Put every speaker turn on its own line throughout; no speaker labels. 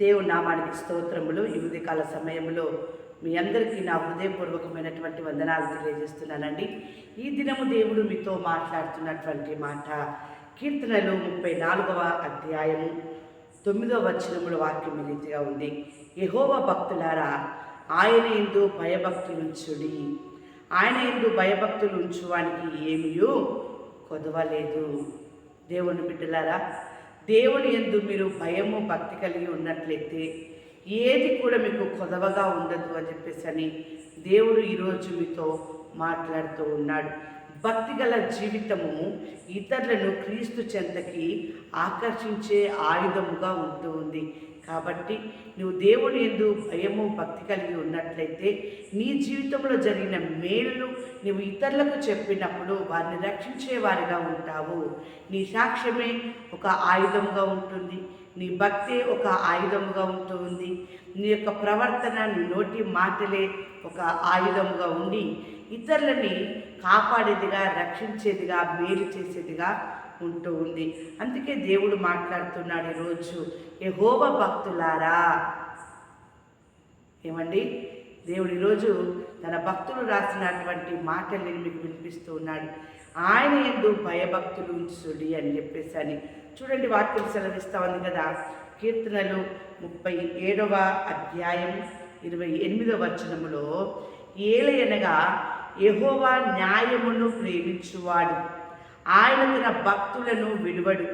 దేవుని నామానికి స్తోత్రములు. ఈ ఉదయకాల సమయంలో మీ అందరికీ నా హృదయపూర్వకమైనటువంటి వందనాలు తెలియజేస్తున్నానండి. ఈ దినము దేవుడు మీతో మాట్లాడుతున్నటువంటి మాట కీర్తనలు ముప్పై నాలుగవ అధ్యాయము తొమ్మిదవ వచనముల వాక్యం రీతిగా ఉంది. యహోవ భక్తులారా ఆయన ఎందు భయభక్తులుంచుడి. ఆయన ఎందు భయభక్తులు ఉంచువానికి ఏమియో కొదవలేదు. దేవుని బిడ్డలారా దేవుని ఎందు మీరు భయము భక్తి కలిగి ఉన్నట్లయితే ఏది కూడా మీకు కొదవగా ఉండదు అని చెప్పేసి అని దేవుడు ఈరోజు మీతో మాట్లాడుతూ ఉన్నాడు. భక్తి గల జీవితము ఇతరులను క్రీస్తు చెంతకి ఆకర్షించే ఆయుధముగా ఉంటూ ఉంది. కాబట్టి నువ్వు దేవుని ఎందు భయము భక్తి కలిగి ఉన్నట్లయితే నీ జీవితంలో జరిగిన మేలును నువ్వు ఇతరులకు చెప్పినప్పుడు వారిని రక్షించే వారిగా ఉంటావు. నీ సాక్ష్యమే ఒక ఆయుధముగా ఉంటుంది. నీ భక్తే ఒక ఆయుధముగా ఉంటుంది. నీ యొక్క ప్రవర్తన నీ నోటి మాటలే ఒక ఆయుధముగా ఉండి ఇతరులని కాపాడేదిగా రక్షించేదిగా మేలు చేసేదిగా ఉంటూ ఉంది. అందుకే దేవుడు మాట్లాడుతున్నాడు ఈరోజు. యెహోవా భక్తులారా. ఏమండి? దేవుడు ఈరోజు తన భక్తులు రాసినటువంటి మాటల్ని మీకు వినిపిస్తూ ఉన్నాడు. ఆయన ఎందు భయభక్తులు ఉంచుడి అని చెప్పేసి అని. చూడండి వాక్యం సెలవిస్తా ఉంది కదా. కీర్తనలు ముప్పై ఏడవ అధ్యాయం ఇరవై ఎనిమిదవ వచనములో ఏలయనగా ఎహోవా న్యాయమును ప్రేమించువాడు. ఆయన తన భక్తులను విడువడు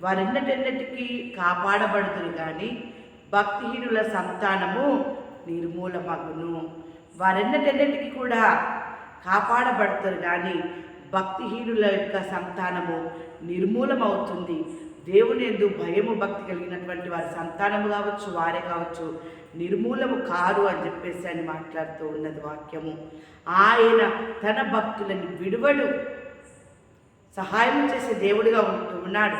వారెన్నటెన్నటికీ కాపాడబడుతురు కానీ భక్తిహీనుల సంతానము నిర్మూలమగును. వారెన్నటెన్నటికీ కూడా కాపాడబడతారు కానీ భక్తిహీనుల యొక్క సంతానము నిర్మూలమవుతుంది. దేవుని ఎందు భయము భక్తి కలిగినటువంటి వారి సంతానము కావచ్చు వారే కావచ్చు నిర్మూలము కారు అని చెప్పేసి అని మాట్లాడుతూ ఉన్నది వాక్యము. ఆయన తన భక్తులని విడువడు. సహాయం చేసే దేవుడిగా ఉంటూ ఉన్నాడు.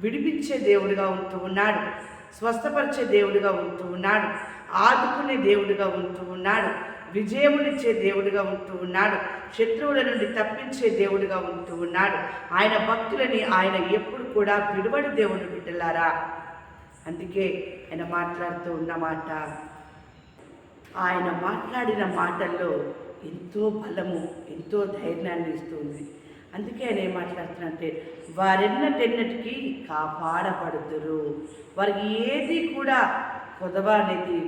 విడిపించే దేవుడిగా ఉంటూ ఉన్నాడు. స్వస్థపరిచే దేవుడిగా ఉంటూ ఉన్నాడు. ఆదుకునే దేవుడిగా ఉంటూ ఉన్నాడు. విజయమునిచ్చే దేవుడిగా ఉంటూ ఉన్నాడు. శత్రువుల నుండి తప్పించే దేవుడిగా ఉంటూ ఉన్నాడు. ఆయన భక్తులని ఆయన ఎప్పుడు కూడా విడువడి దేవుని బిడ్డలారా? అందుకే ఆయన మాట్లాడుతూ ఉన్నమాట ఆయన మాట్లాడిన మాటల్లో ఎంతో బలము ఎంతో ధైర్యాన్ని ఇస్తుంది అందుకే నేను ఏం మాట్లాడుతున్నంటే వారెన్నటెన్నటికీ కాపాడబడుతురు వారికి ఏది కూడా కొదవ అనేది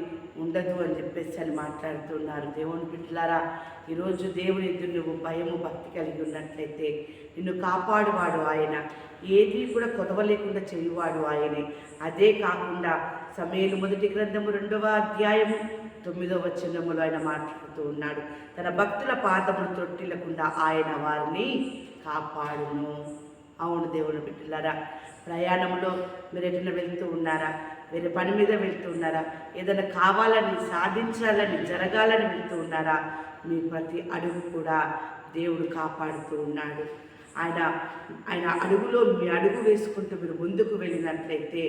ఉండదు అని చెప్పేసి అని మాట్లాడుతున్నారు. దేవుని బిడ్డలారా ఈరోజు దేవుని ఎదురు నువ్వు భయము భక్తి కలిగి ఉన్నట్లయితే నిన్ను కాపాడువాడు ఆయన. ఏది కూడా కొదవ లేకుండా చేయువాడు ఆయనే. అదే కాకుండా సమయలు మొదటి గ్రంథము రెండవ అధ్యాయము తొమ్మిదవ వచనములో ఆయన మాట్లాడుతూ ఉన్నాడు. తన భక్తుల పాదములు తొట్టిల్లకుండా ఆయన వారిని కాపాడును. అవును దేవుని బిడ్డలారా ప్రయాణంలో మీరు ఎట్లా వెళ్తూ ఉన్నారా? వేరే పని మీద వెళ్తూ ఉన్నారా? ఏదైనా కావాలని సాధించాలని జరగాలని వెళ్తూ ఉన్నారా? మీ ప్రతి అడుగు కూడా దేవుడు కాపాడుతూ ఉన్నాడు. ఆయన ఆయన అడుగులో మీ అడుగు వేసుకుంటూ మీరు ముందుకు వెళ్ళినట్లయితే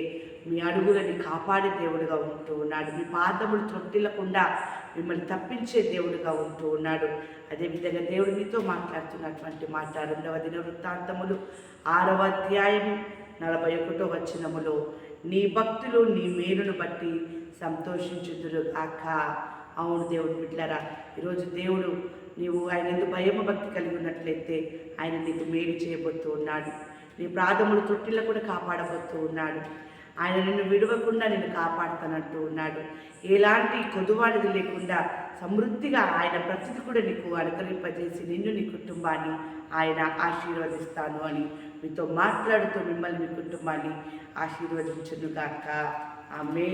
మీ అడుగులని కాపాడే దేవుడుగా ఉంటూ ఉన్నాడు. మీ పాదములు త్రొట్టిల్లకుండా మిమ్మల్ని తప్పించే దేవుడుగా ఉంటూ ఉన్నాడు. అదేవిధంగా దేవుడు మీతో మాట్లాడుతున్నటువంటి మాట రెండవ దిన వృత్తాంతములు ఆరవ అధ్యాయము నలభై ఒకటో వచనములో నీ భక్తులు నీ మేలును బట్టి సంతోషించుదురు కాక అవును దేవుడు బిడ్డలారా ఈరోజు దేవుడు నీవు ఆయన ఎందుకు భయము భక్తి కలిగి ఉన్నట్లయితే ఆయన నీకు మేలు చేయబోతూ ఉన్నాడు. నీ ప్రాధములు తొట్టిలో కూడా కాపాడబోతూ ఉన్నాడు. ఆయన నిన్ను విడవకుండా నిన్ను కాపాడుతానంటూ ఉన్నాడు. ఎలాంటి కొదువాడిది లేకుండా సమృద్ధిగా ఆయన ప్రతిది కూడా నీకు అనుకరింపజేసి నిన్ను నీ కుటుంబాన్ని ఆయన ఆశీర్వదిస్తాను అని మీతో మాట్లాడుతూ మిమ్మల్ని మీ కుటుంబాన్ని ఆశీర్వదించును గాక ఆమె